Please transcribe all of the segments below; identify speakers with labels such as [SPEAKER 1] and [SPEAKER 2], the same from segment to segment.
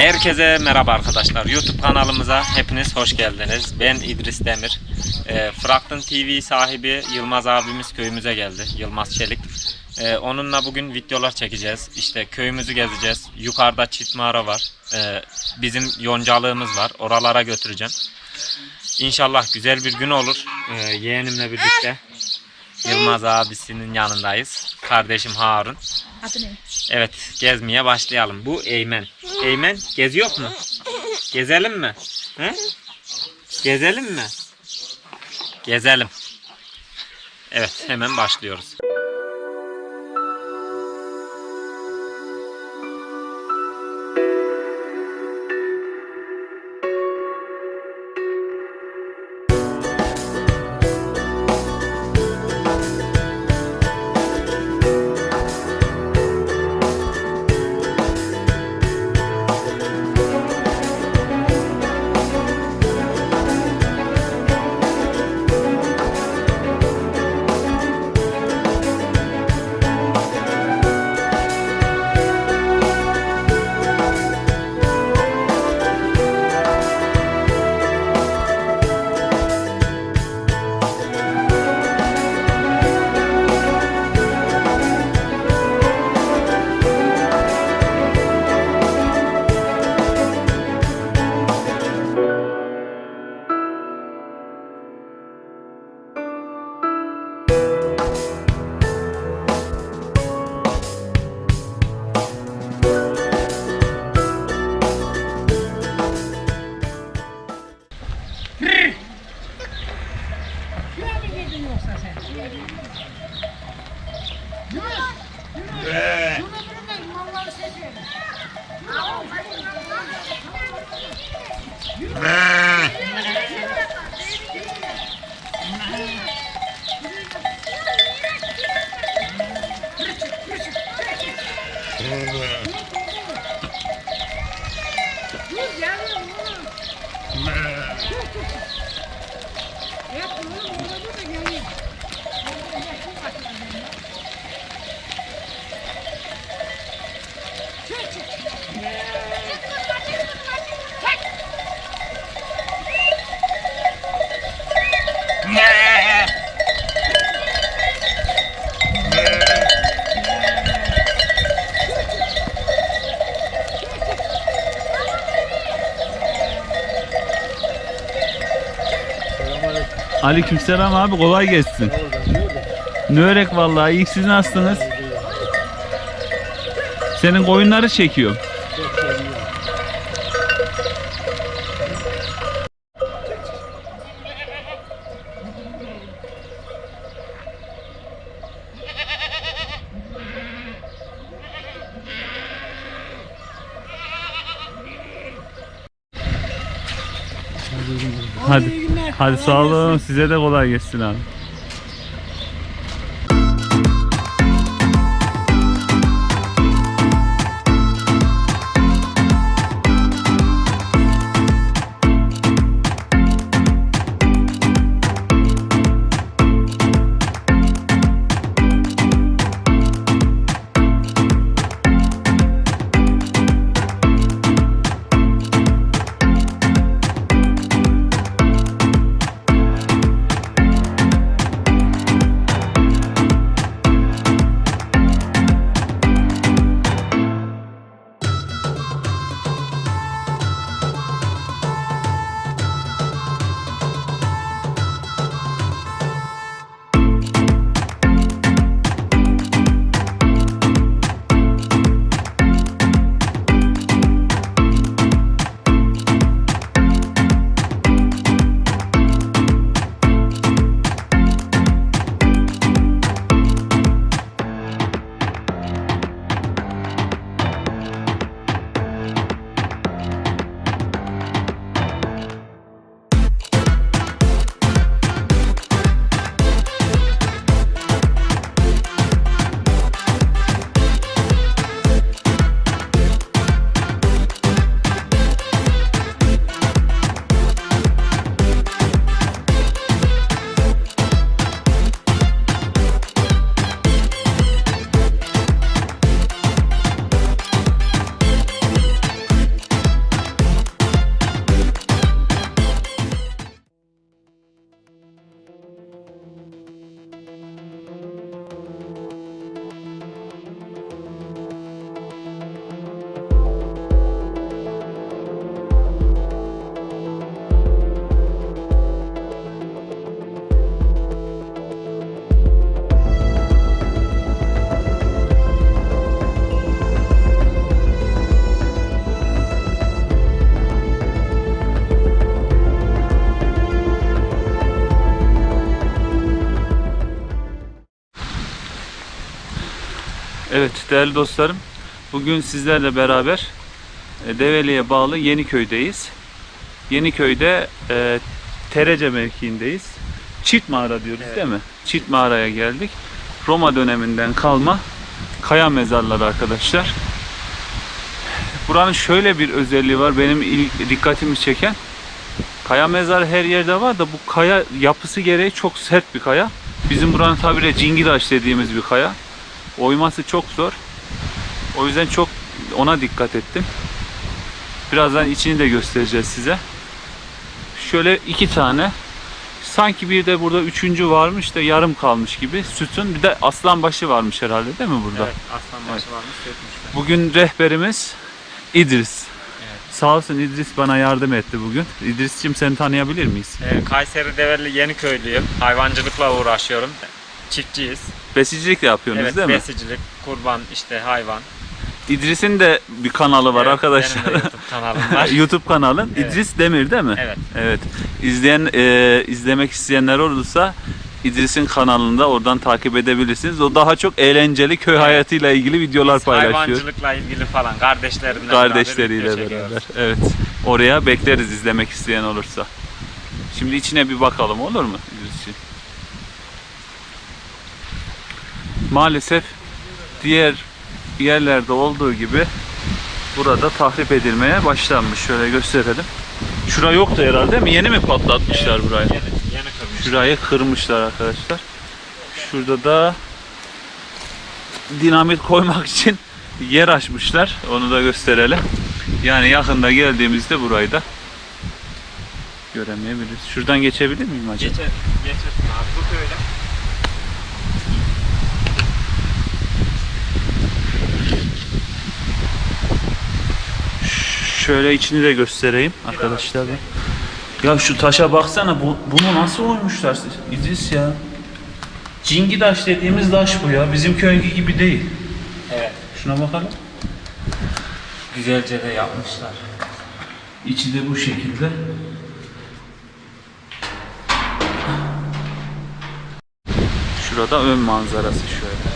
[SPEAKER 1] Herkese merhaba arkadaşlar. YouTube kanalımıza hepiniz hoş geldiniz. Ben İdris Demir. E, Frakton TV sahibi Yılmaz abimiz köyümüze geldi. Yılmaz Çelik. E, onunla bugün videolar çekeceğiz. İşte köyümüzü gezeceğiz. Yukarıda çit mağara var. E, bizim yoncalığımız var. Oralara götüreceğim. İnşallah güzel bir gün olur. E, yeğenimle birlikte. Yılmaz abisinin yanındayız. Kardeşim Harun.
[SPEAKER 2] Adı ne?
[SPEAKER 1] Evet gezmeye başlayalım. Bu Eymen. Eymen geziyor mu? Gezelim mi? He? Gezelim mi? Gezelim. Evet hemen başlıyoruz.
[SPEAKER 2] Thank you.
[SPEAKER 3] Aleykümselam abi kolay gelsin. Ne örek vallahi ilk siz nasılsınız? Senin koyunları çekiyor. Hadi. Sağ olun. Size de kolay gelsin abi. Evet değerli dostlarım. Bugün sizlerle beraber e, Develi'ye bağlı Yeniköy'deyiz. Yeniköy'de e, Terece mevkiindeyiz. Çift mağara diyoruz
[SPEAKER 1] Evet.
[SPEAKER 3] değil mi? Çift mağaraya geldik. Roma döneminden kalma kaya mezarları arkadaşlar. Buranın şöyle bir özelliği var benim ilk dikkatimi çeken. Kaya mezarı her yerde var da bu kaya yapısı gereği çok sert bir kaya. Bizim buranın tabiriyle cingiraç dediğimiz bir kaya. Oyması çok zor. O yüzden çok ona dikkat ettim. Birazdan içini de göstereceğiz size. Şöyle iki tane. Sanki bir de burada üçüncü varmış da yarım kalmış gibi. Sütun bir de aslanbaşı varmış herhalde değil mi burada?
[SPEAKER 1] Evet, aslan başı varmış sökmüşler.
[SPEAKER 3] Bugün rehberimiz İdris.
[SPEAKER 1] Evet.
[SPEAKER 3] Sağ olsun İdris bana yardım etti bugün. İdris'cim seni tanıyabilir miyiz?
[SPEAKER 1] Ee, Kayseri Develi Yeniköylüyüm. Hayvancılıkla uğraşıyorum. Çiftçiyiz.
[SPEAKER 3] Besicilik de yapıyorsunuz
[SPEAKER 1] Evet,
[SPEAKER 3] değil mi?
[SPEAKER 1] besicilik, kurban, işte hayvan.
[SPEAKER 3] İdris'in de bir kanalı var
[SPEAKER 1] Evet,
[SPEAKER 3] arkadaşlar.
[SPEAKER 1] Benim de YouTube kanalım var.
[SPEAKER 3] YouTube kanalın
[SPEAKER 1] Evet.
[SPEAKER 3] İdris Demir değil mi?
[SPEAKER 1] Evet.
[SPEAKER 3] Evet. İzleyen e, izlemek isteyenler olursa İdris'in kanalında oradan takip edebilirsiniz. O daha çok eğlenceli köy
[SPEAKER 1] Evet.
[SPEAKER 3] hayatıyla ilgili videolar
[SPEAKER 1] Biz
[SPEAKER 3] paylaşıyor.
[SPEAKER 1] Hayvancılıkla ilgili falan kardeşlerimle
[SPEAKER 3] Kardeşleriyle
[SPEAKER 1] beraber. video çekiyoruz.
[SPEAKER 3] beraber. Evet. Oraya bekleriz izlemek isteyen olursa. Şimdi içine bir bakalım olur mu Maalesef diğer yerlerde olduğu gibi burada tahrip edilmeye başlanmış. Şöyle gösterelim. Şura yoktu herhalde değil mi? Yeni mi patlatmışlar
[SPEAKER 1] Evet,
[SPEAKER 3] burayı?
[SPEAKER 1] Yeni, yeni kırmış.
[SPEAKER 3] Şurayı kırmışlar arkadaşlar. Şurada da dinamit koymak için yer açmışlar. Onu da gösterelim. Yani yakında geldiğimizde burayı da göremeyebiliriz. Şuradan geçebilir miyim acaba?
[SPEAKER 1] Geçer, geçersin abi. Tut öyle.
[SPEAKER 3] Şöyle içini de göstereyim arkadaşlar. Ya şu taşa baksana bu, bunu nasıl oymuşlar siz? İdris ya. Cingidaş dediğimiz taş bu ya. Bizim köydeki gibi değil.
[SPEAKER 1] Evet.
[SPEAKER 3] Şuna bakalım.
[SPEAKER 1] Güzelce de yapmışlar.
[SPEAKER 3] İçi de bu şekilde. Şurada ön manzarası şöyle.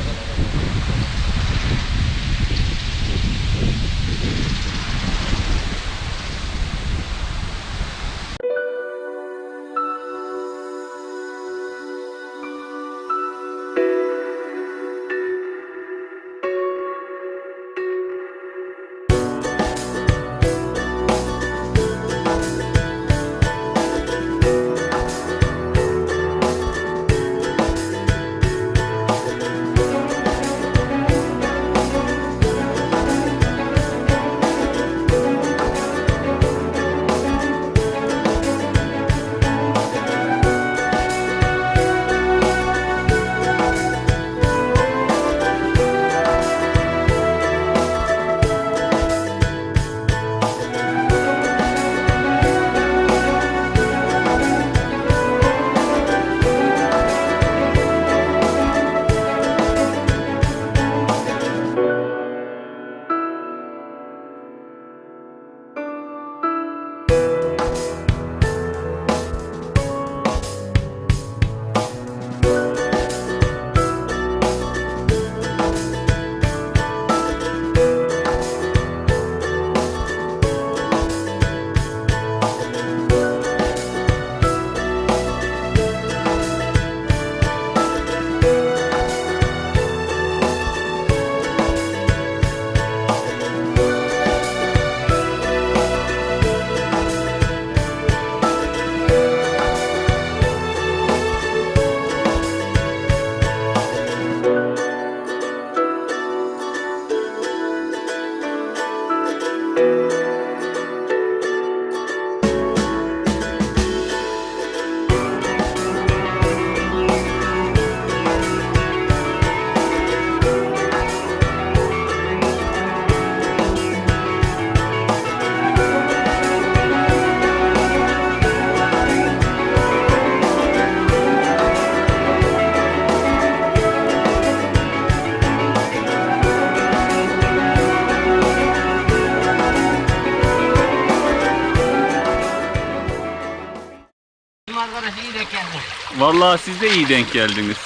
[SPEAKER 2] Arkadaş iyi de geldi.
[SPEAKER 3] Vallahi siz de iyi denk geldiniz.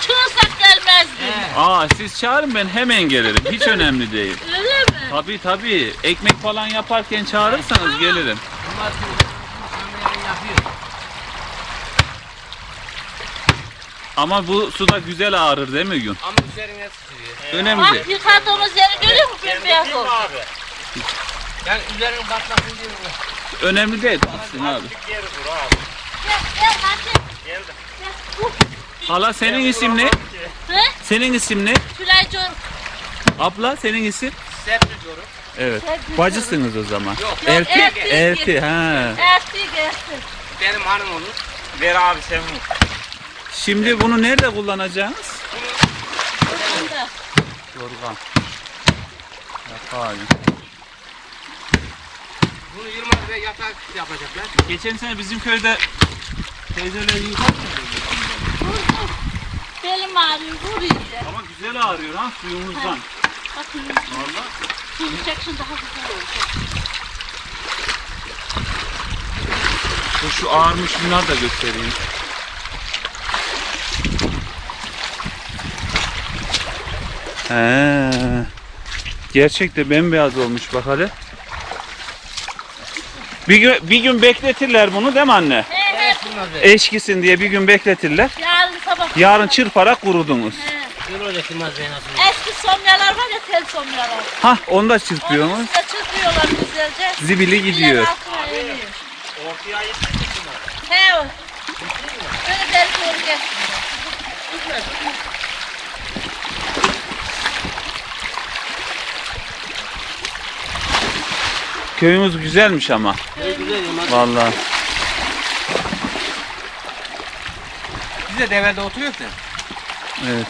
[SPEAKER 2] Çığırsak gelmezdi.
[SPEAKER 3] Aa siz çağırın ben hemen gelirim. Hiç önemli değil.
[SPEAKER 2] Öyle mi?
[SPEAKER 3] Tabii tabii. Ekmek falan yaparken çağırırsanız gelirim. Ama bu suda güzel ağrır değil mi gün?
[SPEAKER 4] Ama üzerine sıçrıyor.
[SPEAKER 3] Önemli
[SPEAKER 2] Bak
[SPEAKER 3] değil.
[SPEAKER 2] yıkadığımız yeri görüyor musun? Bembeyaz oldu.
[SPEAKER 1] abi?
[SPEAKER 4] Yani üzerine batmasın diye mi?
[SPEAKER 3] Önemli değil. Baksın abi.
[SPEAKER 2] Gel gel hadi.
[SPEAKER 3] Hala senin isim ne?
[SPEAKER 2] He?
[SPEAKER 3] Senin isim ne?
[SPEAKER 2] Tülay Coruk.
[SPEAKER 3] Abla senin isim?
[SPEAKER 4] Serpil diyorum.
[SPEAKER 3] Evet.
[SPEAKER 2] Serpil
[SPEAKER 3] Bacısınız o zaman.
[SPEAKER 4] Yok.
[SPEAKER 3] Elti.
[SPEAKER 2] elti.
[SPEAKER 3] Elti ha.
[SPEAKER 2] Ertesi gelsin.
[SPEAKER 4] Benim hanım olur.
[SPEAKER 1] Ver abi sen bunu.
[SPEAKER 3] Şimdi bunu nerede kullanacaksınız?
[SPEAKER 2] Burada.
[SPEAKER 3] Yorgan. Yapalım.
[SPEAKER 4] Bunu Yılmaz Bey yatak yapacaklar.
[SPEAKER 3] Geçen sene bizim köyde teyzeler yıkar.
[SPEAKER 2] Belim ağrıyor. Vur iyice.
[SPEAKER 3] Ama güzel ağrıyor ha suyumuzdan.
[SPEAKER 2] Bakın.
[SPEAKER 3] Valla.
[SPEAKER 2] Şimdi çeksin daha güzel olacak.
[SPEAKER 3] Dur şu ağırmış bunlar da göstereyim. He. Gerçekte bembeyaz olmuş bak hadi. Bir gün, bir gün bekletirler bunu değil mi anne?
[SPEAKER 2] He.
[SPEAKER 3] Eşkisin diye bir gün bekletirler.
[SPEAKER 2] Yarın sabah.
[SPEAKER 3] Yarın çırparak kurudunuz.
[SPEAKER 2] He.
[SPEAKER 4] Nasıl?
[SPEAKER 2] Eski somyalar var ya tel somyalar.
[SPEAKER 3] Hah onu da
[SPEAKER 2] Onun
[SPEAKER 3] çırpıyorsunuz.
[SPEAKER 2] üstüne çırpıyorlar güzelce.
[SPEAKER 3] Zibili gidiyor.
[SPEAKER 2] Bilen altına eriyor.
[SPEAKER 1] Ortaya yetmedi mi?
[SPEAKER 2] He o. Böyle deri doğru.
[SPEAKER 3] Köyümüz güzelmiş ama.
[SPEAKER 4] Güzel Yılmaz.
[SPEAKER 3] Vallahi.
[SPEAKER 4] Biz de develde oturuyoruz da.
[SPEAKER 3] Evet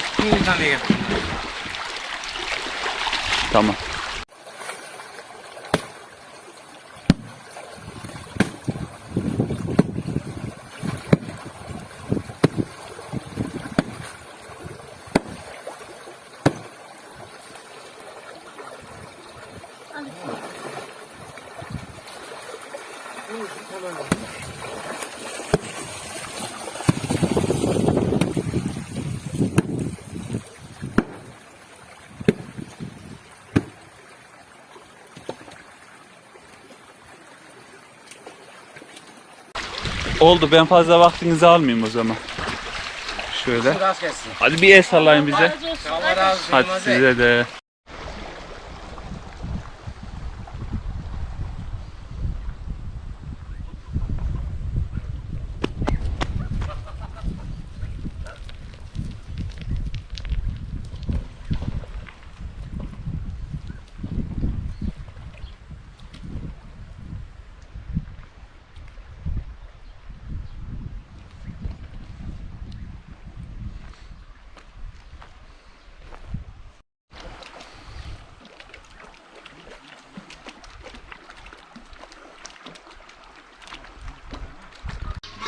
[SPEAKER 3] tamam. Oldu ben fazla vaktinizi almayayım o zaman. Şöyle. Hadi bir el sallayın bize.
[SPEAKER 2] Razı olsun.
[SPEAKER 4] Allah razı olsun
[SPEAKER 3] Hadi size de.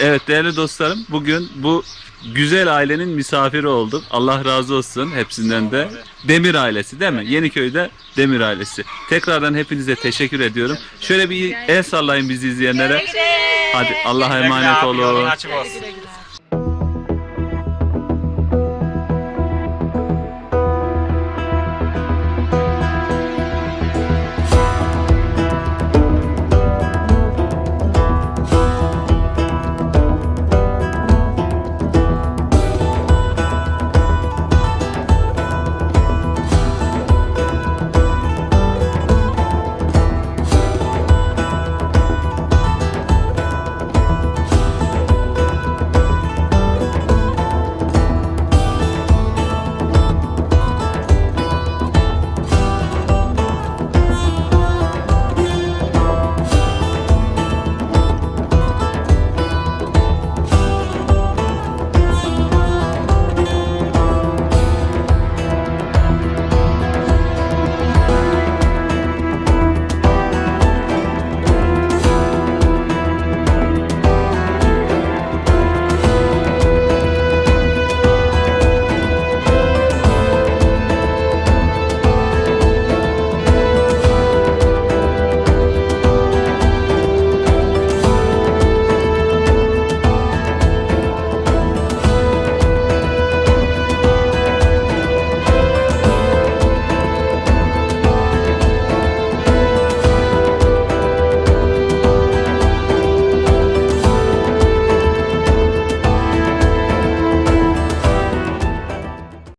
[SPEAKER 3] Evet değerli dostlarım bugün bu güzel ailenin misafiri olduk. Allah razı olsun hepsinden de. Demir ailesi değil mi? Yeniköy'de Demir ailesi. Tekrardan hepinize teşekkür ediyorum. Şöyle bir el sallayın bizi izleyenlere. Hadi Allah'a emanet olun.